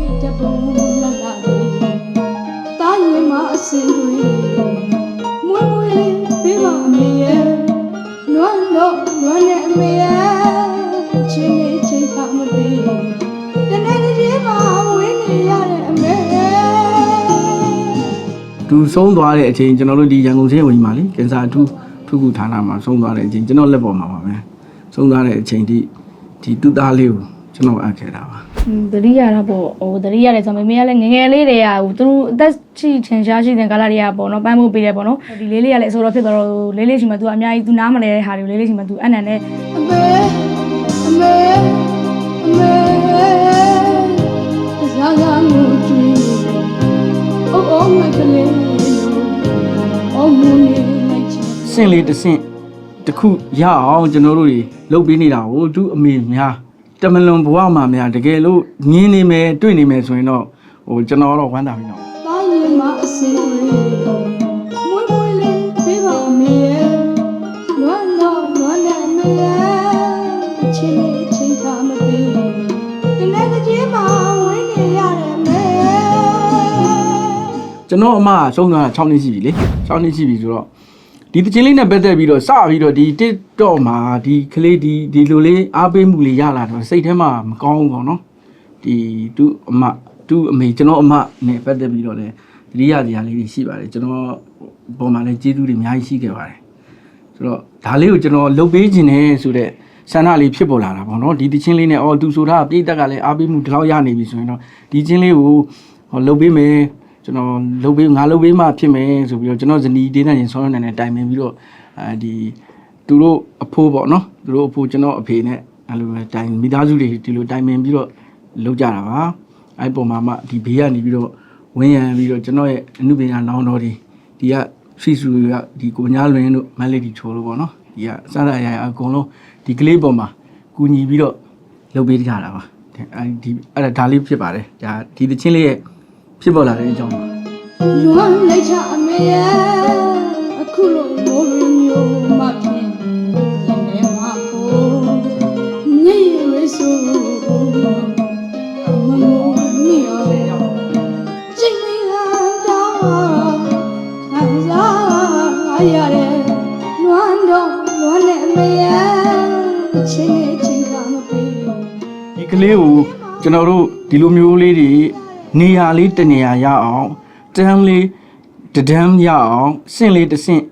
မိတပုံလက်လာလေးတာရင်မအစင်တွေမွေးမွေးလေးပေးပါအမေရဲ့နွမ်းတော့နွမ်းနဲ့အမေရဲ့ချင်းလေးချင်းခါမပေးတနေ့တစ်ချိန်မှဝင်းနေရတဲ့အမေရဲ့သူဆုံးသွားတဲ့အချိန်ကျွန်တော်တို့ဒီရန်ကုန်ဆေးရုံကြီးမှာလေကင်ဆာအထူးထုခုဌာနမှာဆုံးသွားတဲ့အချိန်ကျွန်တော်လက်ပေါ်မှာပါပဲဆုံးသွားတဲ့အချိန်ဒီဒီသူ့သားလေးကိုကျွန်တော်အပ်ခဲ့တာပါ อืมတတိယတော့ပေါ့ဟိုတတိယလည်းဆိုမမေကလည်းငယ်ငယ်လေးတွေကဟိုသူတို့အသက်ရှိထင်ရှားရှိတဲ့ကာလတွေကပေါ့နော်ပန်းဖို့ပေးတယ်ပေါ့နော်ဒီလေးလေးကလည်းအစိုးရဖြစ်တော့လေးလေးရှိမှသူအများကြီးသူနားမလဲတဲ့ဟာတွေကိုလေးလေးရှိမှသူအနံနဲ့အမေအမေအမေဇာဇာမှုကြည့်အိုးအိုးမကလေးအိုးမူနေလိုက်ချင်စင့်လေးတစ်စင့်တစ်ခုရအောင်ကျွန်တော်တို့တွေလုပ်ပေးနေတာကိုသူ့အမေများ တမလွန်ဘဝမှာများတကယ်လို့ငင်းနေမယ်တွေ့နေမယ်ဆိုရင်တော့ဟိုကျွန်တော်တော့ဝမ်းသာပြီတော့တာရင်မအစင်တွေမွေးမွေးလေးပေးပါအမေရဲ့နွမ်းတော့နွမ်းနဲ့အမေရဲ့ချင်းလေးချင်းခါမပေးတနေ့တစ်ချိန်မှဝင်းနေရတဲ့အမေကျွန်တော်အမကဆုံးသွားတာ6နှစ်ရှိပြီလေ6နှစ်ရှိပြီဆိုတော့ ဒီတချင်းလေးနဲ့ပတ်သက်ပြီးတော့စပြီးတော့ဒီ TikTok မှာဒီကလေးဒီဒီလိုလေးအားပေးမှုလေးရလာတော့စိတ်ထဲမှာမကောင်းဘူးပေါ့နော်ဒီသူ့အမသူ့အမေကျွန်တော်အမနဲ့ပတ်သက်ပြီးတော့လည်းတတိယစရာလေးတွေရှိပါတယ်ကျွန်တော်ပေါ်မှာလည်းကျေးဇူးတွေအများကြီးရှိခဲ့ပါတယ်ဆိုတော့ဒါလေးကိုကျွန်တော်လုပ်ပေးခြင်းနဲ့ဆိုတော့ဆန္ဒလေးဖြစ်ပေါ်လာတာပေါ့နော်ဒီတချင်းလေးနဲ့အော်သူဆိုတာပြိတက်ကလည်းအားပေးမှုဒီလောက်ရနေပြီဆိုရင်တော့ဒီချင်းလေးကိုဟောလုပ်ပေးမယ် ကျွန်တော်လုပ်ပေးငါလုပ်ပေးမှဖြစ်မယ်ဆိုပြီးတော့ကျွန်တော်ဇနီးဒေးနာရှင်ဆောင်းရနေတိုင်ပင်ပြီးတော့အဲဒီသူတို့အဖိုးပေါ့နော်သူတို့အဖိုးကျွန်တော်အဖေနဲ့အဲ့လိုပဲတိုင်မိသားစုတွေဒီလိုတိုင်ပင်ပြီးတော့လုပ်ကြတာပါအဲ့ပုံမှာမှဒီဘေးကနေပြီးတော့ဝင်းရံပြီးတော့ကျွန်တော်ရဲ့အမှုပညာနောင်တော်တွေဒီကဆွေစုကဒီကိုညာလွင်တို့မက်လေးဒီချိုလို့ပေါ့နော်ဒီကစရအရာအကုန်လုံးဒီကလေးပုံမှာကူညီပြီးတော့လုပ်ပေးကြတာပါအဲဒီအဲ့ဒါဒါလေးဖြစ်ပါတယ်ဒါဒီတချင်းလေးရဲ့ ဖြစ်ပေါ်လာတဲ့အကြောင်းပါလွမ်းလိုက်ချအမေရဲ့အခုလိုမိုးရင်းမျိုးမဖြစ်ရင်လည်းမဖို့ညရွေးဆိုမမိုးမီရောချိန်မီလာတော့ခံစားရတယ်လွမ်းတော့လွမ်းနဲ့အမေရဲ့ချင်းနဲ့ချင်းကမပေးဒီကလေးကိုကျွန်တော်တို့ဒီလိုမျိုးလေးတွေ နေရာလေးတနေရာရအောင်တန်းလေးတဒန်းရအောင်စင့်လေးတစ်စင့်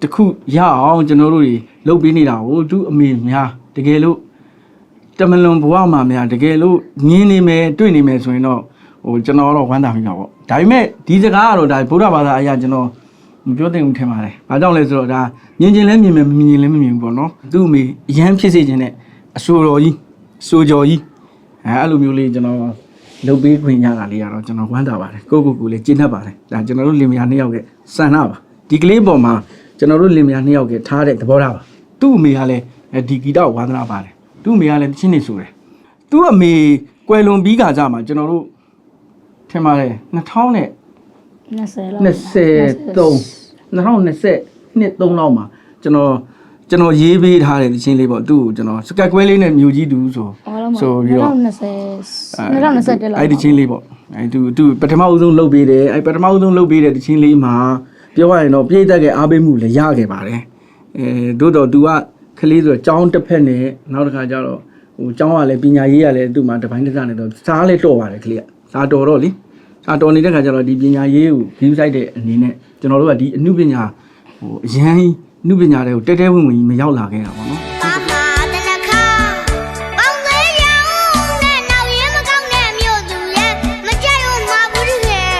တစ်ခုရအောင်ကျွန်တော်တို့တွေလုပ်ပေးနေတာကိုသူ့အမေများတကယ်လို့တမလွန်ဘဝမှာများတကယ်လို့ငင်းနေမယ်တွေ့နေမယ်ဆိုရင်တော့ဟိုကျွန်တော်တော့ဝမ်းသာမိမှာပေါ့ဒါပေမဲ့ဒီစကားကတော့ဒါဗုဒ္ဓဘာသာအရာကျွန်တော်မပြောသင့်ဘူးထင်ပါတယ်။ဘာကြောင့်လဲဆိုတော့ဒါမြင်ချင်းလဲမြင်မယ်မမြင်လည်းမမြင်ဘူးပေါ့နော်။သူ့အမေအရန်ဖြစ်စေခြင်းနဲ့အဆိုတော်ကြီးအဆိုကြော်ကြီးအဲအဲ့လိုမျိုးလေးကျွန်တော် လုပ်ပေးခွင့်ရတာလေးကတော့ကျွန်တော်ဝမ်းသာပါတယ်ကိုယ့်ကိုယ်ကိုယ်လေးကျင့်တတ်ပါတယ်ဒါကျွန်တော်တို့လင်မယားနှစ်ယောက်ရဲ့စံနာပါဒီကလေးပေါ်မှာကျွန်တော်တို့လင်မယားနှစ်ယောက်ရဲ့ထားတဲ့သဘောထားပါသူ့အမေကလည်းအဲဒီဂီတကိုဝါသနာပါတယ်သူ့အမေကလည်းတချင်းနေဆိုတယ်သူ့အမေကွယ်လွန်ပြီးခါကြမှာကျွန်တော်တို့ထင်ပါတယ်2000နဲ့20လောက်23 2022 3လောက်မှာကျွန်တော် ကျွန်တော်ရေးပေးထားတဲ့တချင်းလေးပေါ့သူ့ကိုကျွန်တော်စကတ်ကွဲလေးနဲ့မြို့ကြီးတူဆို အော်လောက် ဆိုပြီးတော့ 2020 2021လောက် အဲ့ဒီချင်းလေးပေါ့အဲ့သူသူပထမဦးဆုံးလုပ်ပေးတယ်အဲ့ပထမဦးဆုံးလုပ်ပေးတဲ့တချင်းလေးမှာပြောရရင်တော့ပြည့်တတ်တဲ့အားပေးမှုလည်းရခဲ့ပါတယ်အဲတို့တော့ तू ကကလေးဆိုတော့ចောင်းတစ်ဖက်နဲ့နောက်တစ်ခါကျတော့ဟိုចောင်းကလည်းပညာရေးကလည်းသူ့မှာတစ်ပိုင်းတစ်စနဲ့တော့စားလည်းတော့ပါတယ်ကလေးကစားတော်တော့လေစားတော်နေတဲ့ခါကျတော့ဒီပညာရေးကို view site တဲ့အနေနဲ့ကျွန်တော်တို့ကဒီအမှုပညာဟိုအရန်အ မှုပညာတွေကိုတဲတဲဝင်ဝင်ကြီးမရောက်လာခဲ့တာပေါ့နော်ပါပါတနခါပေါင်းသေးရောင်နဲ့နောက်ရင်မကောင်းတဲ့မြို့သူရဲ့မကြိုက်ဦးမှာဘူးတကယ်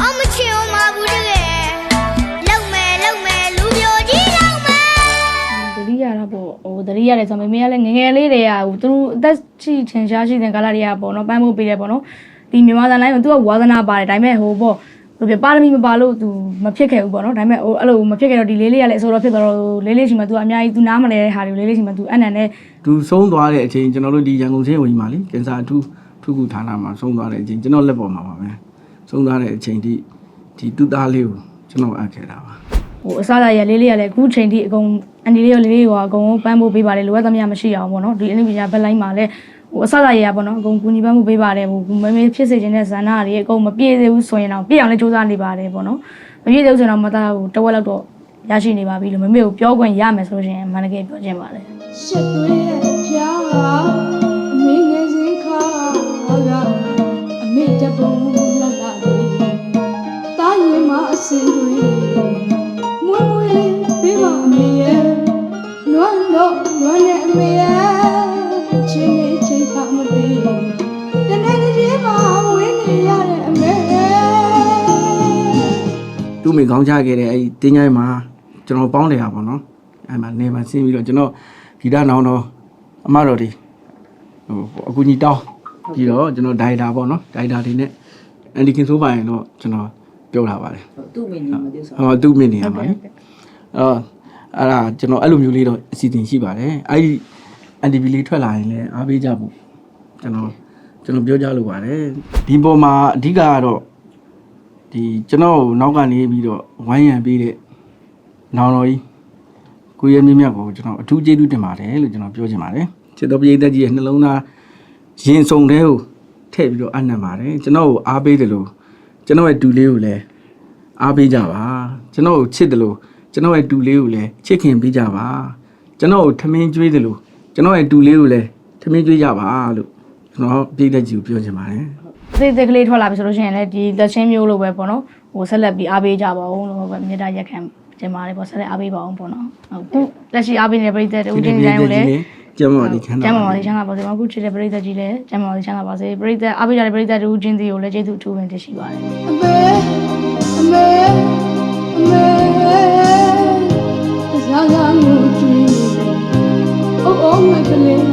အောင်မချင်ဦးမှာဘူးတကယ်လုံမယ်လုံမယ်လူပြိုကြီးလုံမယ်တတိယတော့ပေါ့ဟိုတတိယလည်းဆိုမမေကလည်းငယ်ငယ်လေးတွေကဟိုသူတို့အသက်ရှိထင်ရှားရှိတဲ့ကာလတွေကပေါ့နော်ပန်းဖို့ပေးတယ်ပေါ့နော်ဒီမြန်မာသံတိုင်းမှာသူကဝါသနာပါတယ်ဒါပေမဲ့ဟိုပေါ့ ဘယ်လိုပြပါရမီမပါလို့ तू မဖြစ်ခဲ့ဘူးပေါ့နော်ဒါပေမဲ့ဟိုအဲ့လိုမဖြစ်ခဲ့တော့ဒီလေးလေးကလည်းအစိုးရဖြစ်တော့လေးလေးရှိမှ तू အများကြီး तू နားမလဲတဲ့ဟာတွေကိုလေးလေးရှိမှ तू အနံနဲ့ သူဆုံးသွားတဲ့အချိန်ကျွန်တော်တို့ဒီရန်ကုန်ဆေးရုံကြီးမှာလေကင်ဆာအထူးထုခုဌာနမှာဆုံးသွားတဲ့အချိန်ကျွန်တော်လက်ပေါ်မှာပါပဲဆုံးသွားတဲ့အချိန်ဒီဒီသူ့သားလေးကိုကျွန်တော်အပ်ခဲ့တာပါ ဟိုအစားအစာရလေးလေးကလည်းအခုချိန်ထိအကုန်အန်ဒီလေးရောလေးလေးရောအကုန်ပန်းဖို့ပေးပါတယ်လိုအပ်သမျှမရှိအောင်ပေါ့နော်ဒီအနည်းပညာဘက်လိုင်းမှာလည်း ဟဟိုအဆအဆရရပေါ့နော်အကုန်ကူညီပံ့မှုပေးပါတယ်ဟိုမမေဖြစ်စေခြင်းတဲ့ဇန္နာတွေအကုန်မပြည့်သေးဘူးဆိုရင်တော့ပြည့်အောင်လည်းစူးစမ်းနေပါတယ်ပေါ့နော်မပြည့်သေးဘူးဆိုရင်တော့မသားဟိုတဝက်လောက်တော့ရရှိနေပါပြီလို့မမေကိုပြောခွင့်ရမယ်ဆိုလို့ရှိရင်မန္တလေးပြောချင်ပါတယ်ရှစ်သွေးရဲ့ဖျားအမေငယ်စဉ်ခါကအမေတပုံလတ်လာတွေတာရင်မအစင်တွေမွေးမွေးလေးပေးပါအမေရဲ့နွမ်းတော့နွမ်းနဲ့အမေရဲ့ သူ့မိကောင်းချခဲ့တဲ့အဲ့ဒီတင်းချိုင်းမှာကျွန်တော်ပေါင်းတယ်ရပါတော့အဲ့မှာနေမှာဆင်းပြီးတော့ကျွန်တော်ဂီတနောင်တော့အမတော်ဒီဟိုအကူကြီးတောင်းပြီးတော့ကျွန်တော်ဒိုင်တာပေါ့နော်ဒိုင်တာတွေနဲ့အန်ဒီကင်ဆိုးပါရင်တော့ကျွန်တော်ပြောလာပါတယ်သူ့မင်းကြီးမသိဆိုဟောသူ့မိနေရပါလေအော်အဲ့ဒါကျွန်တော်အဲ့လိုမျိုးလေးတော့အစီအစဉ်ရှိပါတယ်အဲ့ဒီအန်တီဗီလေးထွက်လာရင်လည်းအားပေးကြဖို့ကျွန်တော်ကျွန်တော်ပြောကြလို့ပါတယ်ဒီပေါ်မှာအဓိကကတော့ ဒီကျွန်တော်နောက်ကနေပြီးတော့ဝိုင်းရံပေးတဲ့နောင်တော်ကြီးကိုရဲမြင့်မြတ်ကိုကျွန်တော်အထူးကျေးဇူးတင်ပါတယ်လို့ကျွန်တော်ပြောချင်ပါတယ်ချစ်တော်ပရိသတ်ကြီးရဲ့နှလုံးသားရင်စုံတဲ့ကိုထည့်ပြီးတော့အနံ့ပါတယ်ကျွန်တော်ကိုအားပေးတယ်လို့ကျွန်တော်ရဲ့တူလေးကိုလည်းအားပေးကြပါကျွန်တော်ကိုချစ်တယ်လို့ကျွန်တော်ရဲ့တူလေးကိုလည်းချစ်ခင်ပေးကြပါကျွန်တော်ကိုထမင်းကျွေးတယ်လို့ကျွန်တော်ရဲ့တူလေးကိုလည်းထမင်းကျွေးကြပါလို့ကျွန်တော်ပြည်သက်ကြီးကိုပြောချင်ပါတယ် စိတ်သက်ကလေးထွက်လာပြီဆိုလို့ရှိရင်လည်းဒီလက်ချင်းမျိုးလိုပဲပေါ့နော်ဟိုဆက်လက်ပြီးအားပေးကြပါဦးလို့ဟိုပဲမြေတားရက်ခံကျင်ပါတယ်ပေါ့ဆက်လက်အားပေးပါအောင်ပေါ့နော်ဟုတ်ခုလက်ရှိအားပေးနေတဲ့ပရိသတ်တွေဦးတင်တိုင်းကိုလည်းကျမ်းမာပါလိချမ်းသာကျမ်းမာပါစေချမ်းသာပါစေပါခုချစ်တဲ့ပရိသတ်ကြီးလည်းကျမ်းမာပါစေချမ်းသာပါစေပရိသတ်အားပေးကြတဲ့ပရိသတ်တို့ချင်းစီကိုလည်းကျေးဇူးအထူးပဲတင်ရှိပါတယ်အမေအမေအမေဇာဇာငူကြည့်အိုးအိုးမကလေး